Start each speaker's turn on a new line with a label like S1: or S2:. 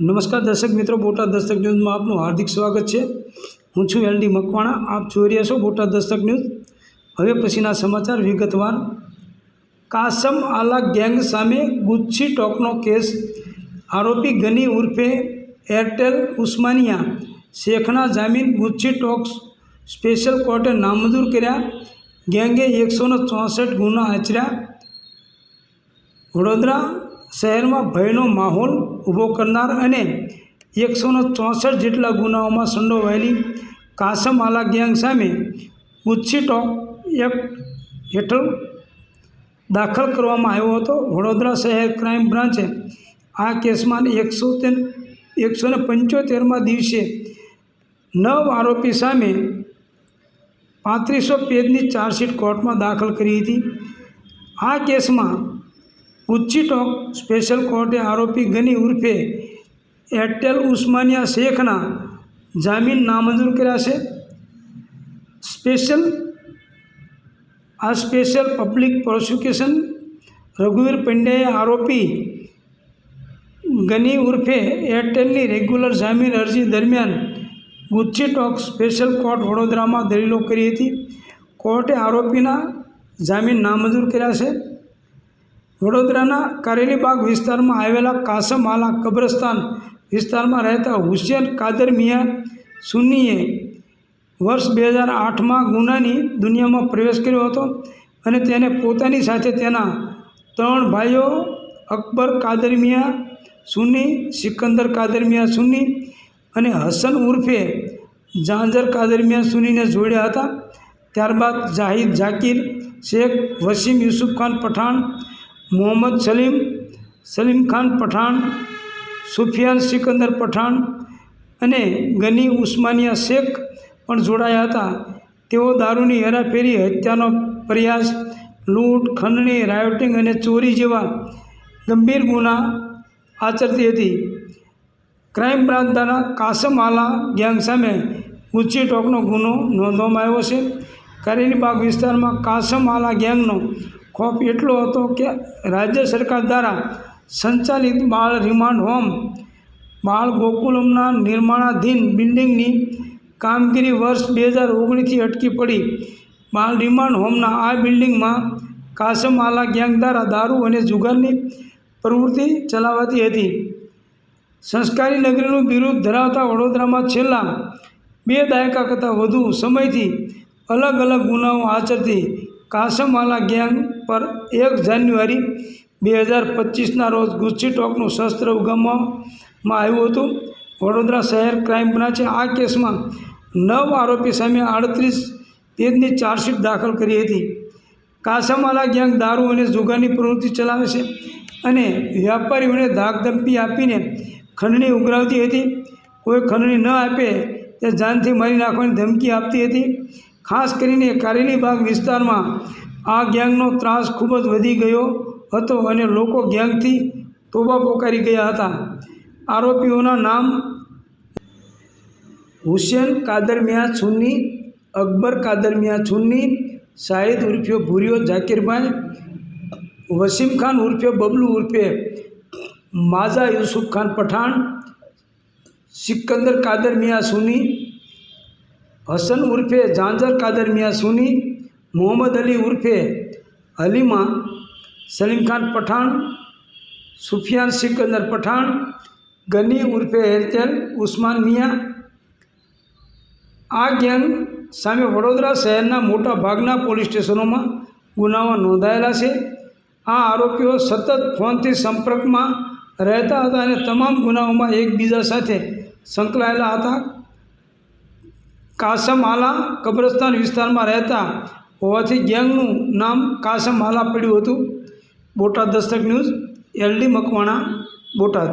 S1: નમસ્કાર દર્શક મિત્રો બોટાદ દસ્તક ન્યૂઝમાં આપનું હાર્દિક સ્વાગત છે. હું છું એલ ડી મકવાણા, આપ જોઈ રહ્યા છો બોટાદ દસ્તક ન્યૂઝ. હવે પછીના સમાચાર વિગતવાર. કાસમ આલા ગેંગ સામે ગુચ્છી ટોકનો કેસ. આરોપી ગની ઉર્ફે એરટેલ ઉસ્માનિયા શેખના જામીન ગુચ્છી ટોક સ્પેશિયલ કોર્ટે નામંજૂર કર્યા. ગેંગે એકસો ચોસઠ ગુના આચર્યા. વડોદરા શહેરમાં ભયનો માહોલ ઊભો કરનાર અને એકસોને ચોસઠ જેટલા ગુનાઓમાં સંડોવાયેલી કાસમ આલા ગેંગ સામે ગુચ્છી ટોક એક્ટ હેઠળ દાખલ કરવામાં આવ્યો હતો. વડોદરા શહેર ક્રાઇમ બ્રાન્ચે આ કેસમાં એકસો એકસો ને પંચોતેરમાં દિવસે નવ આરોપી સામે પાંત્રીસો પેજની ચાર્જશીટ કોર્ટમાં દાખલ કરી હતી. આ કેસમાં ઉચ્ચી ટોક સ્પેશિયલ કોર્ટે આરોપી ગની ઉર્ફે એરટેલ ઉસ્માનિયા શેખના જામીન નામંજૂર કર્યા છે. સ્પેશિયલ આ સ્પેશિયલ પબ્લિક પ્રોસિક્યુશન રઘુવીર પંડ્યાએ આરોપી ગની ઉર્ફે એરટેલની રેગ્યુલર જામીન અરજી દરમિયાન ગુચ્છી ટોક સ્પેશિયલ કોર્ટ વડોદરામાં દલીલો કરી હતી. કોર્ટે આરોપીના જામીન નામંજૂર કર્યા છે. વડોદરાના કારેલીબાગ વિસ્તારમાં આવેલા કાસમ આલા કબ્રસ્તાન વિસ્તારમાં રહેતા હુસેન કાદર મિયા સુન્નીએ વર્ષ બે હજાર આઠમાં ગુનાની દુનિયામાં પ્રવેશ કર્યો હતો અને તેને પોતાની સાથે તેના ત્રણ ભાઈઓ અકબર કાદર મિયા સુન્ની, સિકંદર કાદર મિયા સુન્ની અને હસન ઉર્ફે ઝાંઝર કાદર મિયા સુન્નીને જોડ્યા હતા. ત્યારબાદ જાહિદ ઝાકીર, શેખ વસીમ યુસુફ ખાન પઠાણ મોહમ્મદ સલીમ સલીમ ખાન પઠાણ, સુફિયાન સિકંદર પઠાણ અને ગની ઉસ્માનિયા શેખ પણ જોડાયા હતા. તેઓ દારૂની હેરાફેરી, હત્યાનો પ્રયાસ, લૂંટ, ખંડણી, રાયોટિંગ અને ચોરી જેવા ગંભીર ગુના આચરતી હતી. ક્રાઇમ બ્રાન્ચ દ્વારા કાસમ આલા ગેંગ સામે ગુચ્છી ટોકનો ગુનો નોંધવામાં આવ્યો છે. કારેલીબાગ વિસ્તારમાં કાસમ આલા ગેંગનો ખોફ એટલો હતો કે રાજ્ય સરકાર દ્વારા સંચાલિત બાળ રિમાન્ડ હોમ, બાળ ગોકુલમના નિર્માણાધીન બિલ્ડિંગની કામગીરી વર્ષ બે હજાર ઓગણીસથી અટકી પડી. બાળ રિમાન્ડ હોમના આ બિલ્ડિંગમાં કાસમ આલા ગેંગ દ્વારા દારૂ અને જુગારની પ્રવૃત્તિ ચલાવાતી હતી. સંસ્કારી નગરીનું બિરુદ ધરાવતા વડોદરામાં છેલ્લા બે દાયકા કરતાં વધુ સમયથી અલગ અલગ ગુનાઓ આચરતી કાસમવાલા ગેંગ પર એક જાન્યુઆરી બે હજાર પચીસના રોજ ગુચ્છી ટોકનું શસ્ત્ર ઉગમવામાં આવ્યું હતું. વડોદરા શહેર ક્રાઇમ બ્રાન્ચે આ કેસમાં નવ આરોપી સામે આડત્રીસ પેજની ચાર્જશીટ દાખલ કરી હતી. કાસમવાલા ગેંગ દારૂ અને જુગારની પ્રવૃત્તિ ચલાવે છે અને વ્યાપારીઓને ધાકધમકી આપીને ખંડણી ઉઘરાવતી હતી. કોઈ ખંડણી ન આપે તે જાનથી મારી નાખવાની ધમકી આપતી હતી. ખાસ કરીને કારેલીબાગ વિસ્તારમાં આ ગેંગનો ત્રાસ ખૂબ જ વધી ગયો હતો અને લોકો ગેંગથી તોબા પોકારી ગયા હતા. આરોપીઓના નામ હુસેન કાદર મિયા છુન્ની, અકબર કાદર મિયા છુન્ની શાહિદ ઉર્ફે ભૂરિયો ઝાકીરભાઈ વસીમ ખાન ઉર્ફે બબલુ ઉર્ફે માઝા યુસુફ ખાન પઠાણ, સિકંદર કાદર મિયા સુની હસન ઉર્ફે ઝાંઝર કાદર મિયા સુની, મોહમ્મદ અલી ઉર્ફે હલીમા સલીમ ખાન પઠાણ, સુફિયાન સિકંદર પઠાણ, ગની ઉર્ફે એરટેલ ઉસ્માન મિયા. આ ગેંગ સામે વડોદરા શહેરના મોટા ભાગના પોલીસ સ્ટેશનોમાં ગુનાઓ નોંધાયેલા છે. આ આરોપીઓ સતત ફોનથી સંપર્કમાં રહેતા હતા અને તમામ ગુનાઓમાં એકબીજા સાથે સંકળાયેલા હતા. કાસમ કબ્રસ્તાન વિસ્તારમાં રહેતા હોવાથી ગેંગનું નામ કાસમ આલા પડ્યું હતું. Botad Dastak news LD Makwana, Botad.